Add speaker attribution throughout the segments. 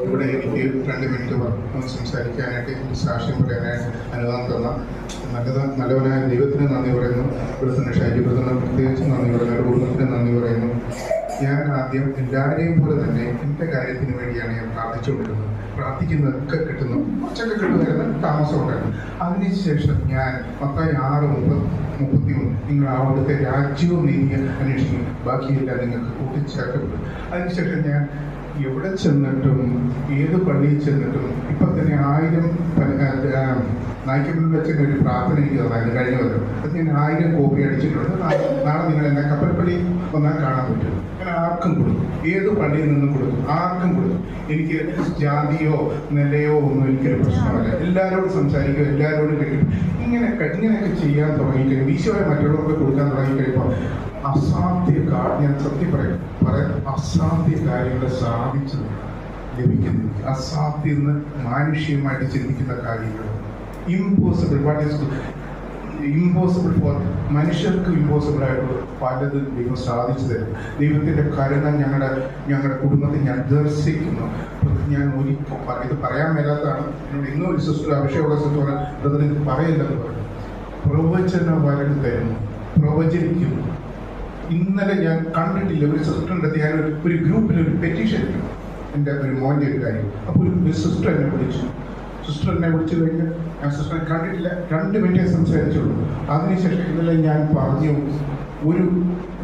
Speaker 1: ഇവിടെ എനിക്ക് രണ്ട് മിനിറ്റ് സംസാരിക്കാനായിട്ട് എനിക്ക് സാക്ഷ്യം പറയാനായിട്ട് അനുവാദം തന്ന നല്ലത് നല്ലവനായ ദൈവത്തിന് നന്ദി പറയുന്നു. പ്രസിഡന്റ് തന്നെ ഷൈജി ബ്രദറിന് പ്രത്യേകിച്ച് നന്ദി പറയുന്നു. കുടുംബത്തിന് നന്ദി പറയുന്നു. ഞാൻ ആദ്യം എല്ലാവരെയും പോലെ തന്നെ എന്റെ കാര്യത്തിന് വേണ്ടിയാണ് ഞാൻ പ്രാർത്ഥിച്ചുകൊണ്ടിരുന്നത്. പ്രാർത്ഥിക്കുന്നതൊക്കെ കിട്ടുന്നു. കുറച്ചൊക്കെ കിട്ടുമായിരുന്നു താമസം ഉണ്ടായിരുന്നു അതിനുശേഷം ഞാൻ പത്തായി ആറ് മുപ്പത് മുപ്പത്തി ഒന്ന് നിങ്ങൾ അവിടുത്തെ രാജ്യവും നീതി അന്വേഷിക്കും ബാക്കിയെല്ലാം നിങ്ങൾക്ക് കൂട്ടിച്ചേർക്കപ്പെടും അതിനുശേഷം ഞാൻ എവിടെ ചെന്നിട്ടും ഏത് പള്ളിയിൽ ചെന്നിട്ടും ഇപ്പൊ തന്നെ ആയിരം നായ്ക്കമ്പിൽ വെച്ചിട്ട് ഒരു പ്രാർത്ഥന എനിക്ക് തന്നായിരുന്നു കഴിഞ്ഞ കൊല്ലം. അത് ഞാൻ ആയിരം കോപ്പി അടിച്ചിട്ടുണ്ട്. നാളെ നിങ്ങൾ എന്നെ കപ്പൽപ്പള്ളി വന്നാൽ കാണാൻ പറ്റും. ഞാൻ ആർക്കും കൊടുക്കും. ഏത് പള്ളിയിൽ നിന്നും കൊടുക്കും? ആർക്കും കൊടുക്കും. എനിക്ക് ജാതിയോ നിലയോ ഒന്നും എനിക്കൊരു പ്രശ്നമല്ല. എല്ലാവരോടും സംസാരിക്കും എല്ലാവരോടും കഴിക്കും ഇങ്ങനെ ഇങ്ങനെയൊക്കെ ചെയ്യാൻ തുടങ്ങിക്കഴിയുമ്പോൾ ഈശോയെ മറ്റുള്ളവർക്ക് കൊടുക്കാൻ തുടങ്ങിക്കഴിയുമ്പോൾ അസാധ്യ ഞാൻ സത്യം പറയാം. പറയാം അസാധ്യ കാര്യങ്ങൾ സാധിച്ചു ലഭിക്കുന്നു. അസാധ്യം എന്ന് മാനുഷികമായിട്ട് ചിന്തിക്കുന്ന കാര്യങ്ങൾ. Impossible what is impossible for മനുഷ്യർക്ക് ഇമ്പോസിബിൾ ആയിട്ട് പലതും ദൈവം സാധിച്ചു തരും. ദൈവത്തിന്റെ കരുണ ഞങ്ങളുടെ ഞങ്ങളുടെ കുടുംബത്തെ ഞാൻ ദർശിക്കുന്നു. ഞാൻ ഒരിക്കൽ ഇത് പറയാൻ മേലാത്തതാണ്. എന്നോട് ഇന്നും ഒരു സിസ്റ്റർ അഭിഷേകമുള്ള സിസ്റ്റർ ബ്രദർ പറയില്ലെന്ന് പറഞ്ഞു. പ്രവചന വരം തരുന്നു. പ്രവചനിക്കുന്നു. ഇന്നലെ ഞാൻ കണ്ടിട്ടില്ല. ഒരു സിസ്റ്ററിന്റെ ഞാൻ ഒരു- ഗ്രൂപ്പിൽ ഒരു പെറ്റീഷൻ എന്റെ ഒരു മോന്റെ ഒരു കാര്യം. അപ്പോൾ ഒരു സിസ്റ്റർ എന്നെ വിളിച്ചു. സിസ്റ്റർ എന്നെ വിളിച്ചു കഴിഞ്ഞ് ഞാൻ സിസ്റ്ററെ കണ്ടിട്ടില്ല. രണ്ട് മിനിറ്റേ സംസാരിച്ചുള്ളൂ. അതിനുശേഷം ഇന്നലെ ഞാൻ പറഞ്ഞു ഒരു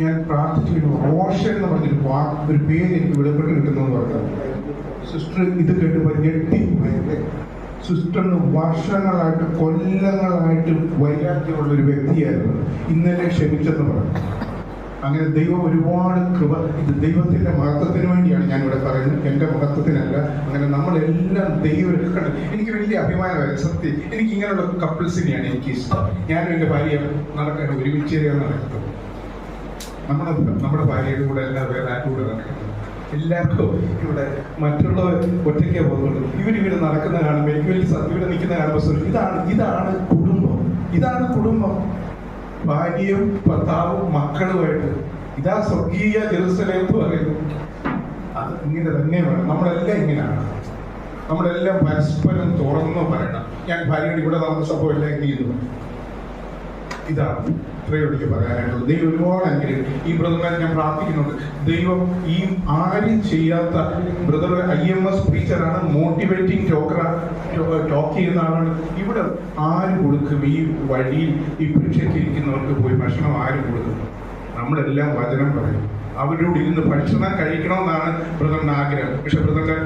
Speaker 1: ഞാൻ പ്രാർത്ഥിച്ചു റോഷൻ എന്ന് പറഞ്ഞൊരു വാ ഒരു പേര് എനിക്ക് വെളിപ്പെട്ട് കിട്ടുന്നു എന്ന് പറഞ്ഞു. സിസ്റ്റർ ഇത് കേട്ടപ്പോൾ ഞെട്ടി സിസ്റ്ററിന് വർഷങ്ങളായിട്ട് കൊല്ലങ്ങളായിട്ട് വൈരാഗ്യമുള്ള ഒരു വ്യക്തിയായിരുന്നു. ഇന്നലെ ക്ഷമിച്ചെന്ന് പറഞ്ഞു. അങ്ങനെ ദൈവം ഒരുപാട് കൃപ ഇത് ദൈവത്തിന്റെ മഹത്വത്തിന് വേണ്ടിയാണ് ഞാൻ ഇവിടെ പറയുന്നത്. എന്റെ മഹത്വത്തിനല്ല അങ്ങനെ നമ്മളെല്ലാം ദൈവം എനിക്ക് വലിയ അഭിമാനമായി സത്യം. എനിക്ക് ഇങ്ങനെയുള്ള കപ്പിൾസിനെയാണ് എനിക്ക് ഇഷ്ടം. ഞാനും എന്റെ ഭാര്യ നടക്കാൻ ഒരുമിച്ച് നടക്കുന്നത് നമ്മുടെ നമ്മുടെ ഭാര്യയുടെ കൂടെ എല്ലാ വേറെ ആരുടെ കൂടെ എല്ലാവർക്കും ഇവിടെ മറ്റുള്ളവർ ഒറ്റയ്ക്കേ പോകുന്നുള്ളൂ ഇവരിവിടെ നടക്കുന്ന കാണുമ്പോൾ എനിക്ക് വലിയ ഇവിടെ നിൽക്കുന്ന കാണുമ്പോൾ ഇതാണ് ഇതാണ് കുടുംബം. ഇതാണ് കുടുംബം. ഭാര്യയും ഭർത്താവും മക്കളുമായിട്ട് ഇതാ സ്വർഗീയ ജെറുസലേം പറയുന്നു. അത് ഇങ്ങനെ തന്നെ വേണം. നമ്മളെല്ലാം ഇങ്ങനെയാണ്. നമ്മളെല്ലാം പരസ്പരം തുറന്നു പറയണം. ഞാൻ ഭാര്യയുടെ ഇവിടെ താമസപ്പോൾ എല്ലാം ചെയ്യുന്നു ഇതാണ് ഇത്രയും എനിക്ക് ദൈവം ഒരുപാട് അനുഗ്രഹം ഈ ബ്രദറിനെ ഞാൻ പ്രാർത്ഥിക്കുന്നുണ്ട്. ദൈവം ഈ ആരും ചെയ്യാത്ത ബ്രദർ ഐ എം എസ് ടീച്ചറാണ് മോട്ടിവേറ്റിംഗ് ടോക്കറ ടോക്ക് ചെയ്യുന്ന ആളാണ്. ഇവിടെ ആര് കൊടുക്കും ഈ വഴിയിൽ ഈ പരീക്ഷയ്ക്ക് ഇരിക്കുന്നവർക്ക് പോയി ഭക്ഷണം ആര് കൊടുക്കും? നമ്മളെല്ലാം വചനം പറയും. അവരോട് ഇരുന്ന് ഭക്ഷണം കഴിക്കണമെന്നാണ് ബ്രദറിന്റെ ആഗ്രഹം. പക്ഷെ ബ്രദറിന്റെ